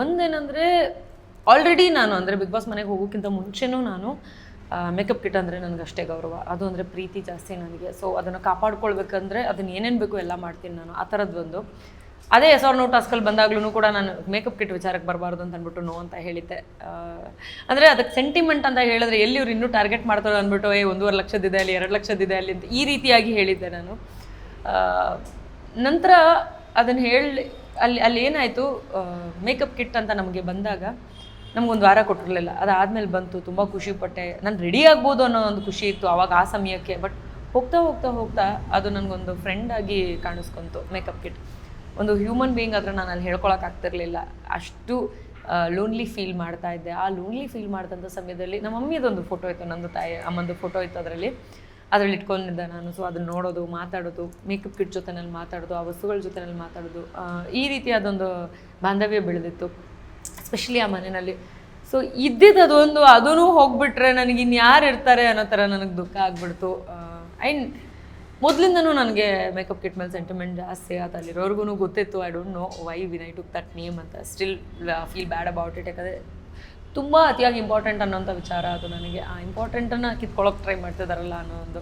ಒಂದೇನಂದರೆ already ನಾನು ಅಂದರೆ big boss ಮನೆಗೆ ಹೋಗೋಕ್ಕಿಂತ ಮುಂಚೆನೂ ನಾನು ಮೇಕಪ್ ಕಿಟ್ ಅಂದರೆ ನನಗೆ ಅಷ್ಟೇ ಗೌರವ. ಅದು ಅಂದರೆ ಪ್ರೀತಿ ಜಾಸ್ತಿ ನನಗೆ. ಸೊ ಅದನ್ನು ಕಾಪಾಡ್ಕೊಳ್ಬೇಕಂದ್ರೆ ಅದನ್ನ ಏನೇನು ಬೇಕು ಎಲ್ಲ ಮಾಡ್ತೀನಿ ನಾನು. ಆ ಥರದ್ದು ಒಂದು. ಅದೇ ಎಸ್ ಆರ್ ನೋ ಟಾಸ್ಕಲ್ಲಿ ಬಂದಾಗ್ಲೂ ಕೂಡ ನಾನು ಮೇಕಪ್ ಕಿಟ್ ವಿಚಾರಕ್ಕೆ ಬರಬಾರ್ದು ಅಂತ ಅಂದ್ಬಿಟ್ಟು ನೋ ಅಂತ ಹೇಳಿದ್ದೆ. ಅಂದರೆ ಅದಕ್ಕೆ ಸೆಂಟಿಮೆಂಟ್ ಅಂತ ಹೇಳಿದ್ರೆ ಎಲ್ಲಿ ಇವ್ರು ಇನ್ನೂ ಟಾರ್ಗೆಟ್ ಮಾಡ್ತಾರೆ ಅಂದ್ಬಿಟ್ಟು, ಏ, ಒಂದೂವರೆ ಲಕ್ಷದಿದೆ ಅಲ್ಲಿ, ಎರಡು ಲಕ್ಷದಿದೆ ಅಲ್ಲಿ ಅಂತ ಈ ರೀತಿಯಾಗಿ ಹೇಳಿದ್ದೆ ನಾನು. ನಂತರ ಅದನ್ನು ಹೇಳಿ ಅಲ್ಲಿ ಅಲ್ಲಿ ಏನಾಯಿತು ಮೇಕಪ್ ಕಿಟ್ ಅಂತ ನಮಗೆ ಬಂದಾಗ ನಮಗೊಂದು ವಾರ ಕೊಟ್ಟಿರಲಿಲ್ಲ. ಅದಾದಮೇಲೆ ಬಂತು, ತುಂಬ ಖುಷಿ ಪಟ್ಟೆ. ನಾನು ರೆಡಿ ಆಗ್ಬೋದು ಅನ್ನೋ ಒಂದು ಖುಷಿ ಇತ್ತು ಆವಾಗ ಆ ಸಮಯಕ್ಕೆ ಬಟ್ ಹೋಗ್ತಾ ಹೋಗ್ತಾ ಹೋಗ್ತಾ ಅದು ನನಗೊಂದು ಫ್ರೆಂಡ್ ಆಗಿ ಕಾಣಿಸ್ಕೊಂತು ಮೇಕಪ್ ಕಿಟ್ ಒಂದು ಹ್ಯೂಮನ್ ಬೀಯಿಂಗ್ ಆದರೆ ನಾನು ಅಲ್ಲಿ ಹೇಳ್ಕೊಳಕ್ಕಾಗ್ತಿರ್ಲಿಲ್ಲ ಅಷ್ಟು ಲೋನ್ಲಿ ಫೀಲ್ ಮಾಡ್ತಾ ಇದ್ದೆ. ಆ ಲೋನ್ಲಿ ಫೀಲ್ ಮಾಡಿದಂಥ ಸಮಯದಲ್ಲಿ ನಮ್ಮ ಮಮ್ಮಿದೊಂದು ಫೋಟೋ ಇತ್ತು, ನಂದು ತಾಯಿ, ಅಮ್ಮಂದು ಫೋಟೋ ಇತ್ತು ಅದರಲ್ಲಿ. ಅದರಲ್ಲಿ ಇಟ್ಕೊಂಡಿದ್ದೆ ನಾನು. ಸೊ ಅದನ್ನ ನೋಡೋದು, ಮಾತಾಡೋದು ಮೇಕಪ್ ಕಿಟ್ ಜೊತೆನಲ್ಲಿ ಮಾತಾಡೋದು, ಆ ವಸ್ತುಗಳ ಜೊತೆನಲ್ಲಿ ಮಾತಾಡೋದು ಈ ರೀತಿ ಅದೊಂದು ಬಾಂಧವ್ಯ ಬೆಳೆದಿತ್ತು ಸ್ಪೆಷಲಿ ಆ ಮನೆಯಲ್ಲಿ. ಸೊ ಇದ್ದಿದ್ದು ಅದೊಂದು ಅದೂ ಹೋಗ್ಬಿಟ್ರೆ ನನಗೆ ಇನ್ಯಾರು ಇರ್ತಾರೆ ಅನ್ನೋ ಥರ ನನಗೆ ದುಃಖ ಆಗ್ಬಿಡ್ತು. ಐನ್ ಮೊದಲಿಂದನೂ ನನಗೆ ಮೇಕಪ್ ಕಿಟ್ ಮೇಲೆ ಸೆಂಟಿಮೆಂಟ್ ಜಾಸ್ತಿ ಅದು ಅಲ್ಲಿರೋರ್ಗು ಗೊತ್ತಿತ್ತು. I don't know why when I took that name ಅಂತ still feel bad about it ಯಾಕಂದರೆ ತುಂಬ ಅತಿಯಾಗಿ ಇಂಪಾರ್ಟೆಂಟ್ ಅನ್ನೋಂಥ ವಿಚಾರ ಅದು ನನಗೆ. ಆ ಇಂಪಾರ್ಟೆಂಟನ್ನು ಕಿತ್ಕೊಳ್ಳೋಕೆ ಟ್ರೈ ಮಾಡ್ತಿದ್ದಾರಲ್ಲ ಅನ್ನೋ ಒಂದು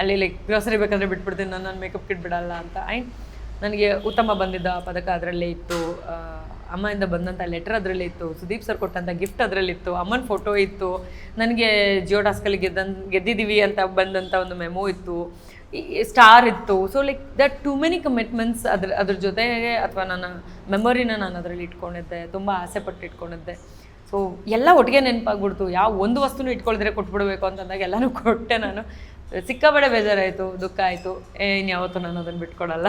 ಅಲ್ಲಿ ಲೈಕ್ ಗ್ರೋಸರಿ ಬೇಕಾದರೆ ಬಿಟ್ಬಿಡ್ತೀನಿ, ನಾನು ನನ್ನ ಮೇಕಪ್ ಕಿಟ್ ಬಿಡಲ್ಲ ಅಂತ. ಆ್ಯಂಡ್ ನನಗೆ ಉತ್ತಮ ಬಂದಿದ್ದ ಪದಕ ಅದರಲ್ಲೇ ಇತ್ತು. ಅಮ್ಮಯಿಂದ ಬಂದಂಥ ಲೆಟರ್ ಅದರಲ್ಲಿ ಇತ್ತು. ಸುದೀಪ್ ಸರ್ ಕೊಟ್ಟಂಥ ಗಿಫ್ಟ್ ಅದರಲ್ಲಿತ್ತು ಅಮ್ಮನ ಫೋಟೋ ಇತ್ತು. ನನಗೆ ಜಿಯೋ ಟಾಸ್ಕಲ್ಲಿ ಗೆದ್ದನ್ ಗೆದ್ದಿದ್ದೀವಿ ಅಂತ ಬಂದಂಥ ಒಂದು ಮೆಮೊ ಇತ್ತು. ಸ್ಟಾರ್ ಇತ್ತು. So like that too many commitments ಅದ್ರ ಅದ್ರ ಜೊತೆಗೆ ಅಥವಾ ನನ್ನ ಮೆಮೊರಿನ ನಾನು ಅದರಲ್ಲಿ ಇಟ್ಕೊಂಡಿದ್ದೆ. ತುಂಬ ಆಸೆ ಪಟ್ಟು ಇಟ್ಕೊಂಡಿದ್ದೆ. ಸೊ ಎಲ್ಲ ಒಟ್ಟಿಗೆ ನೆನಪಾಗ್ಬಿಡ್ತು. ಯಾವ ಒಂದು ವಸ್ತುನೂ ಇಟ್ಕೊಳ್ದ್ರೆ ಕೊಟ್ಬಿಡ್ಬೇಕು ಅಂತಂದಾಗ ಎಲ್ಲನೂ ಕೊಟ್ಟೆ ನಾನು. ಸಿಕ್ಕಾಬಡೆ ಬೇಜಾರಾಯಿತು, ದುಃಖ ಆಯಿತು. ಇನ್ಯಾವತ್ತೂ ನಾನು ಅದನ್ನು ಬಿಟ್ಕೊಡಲ್ಲ.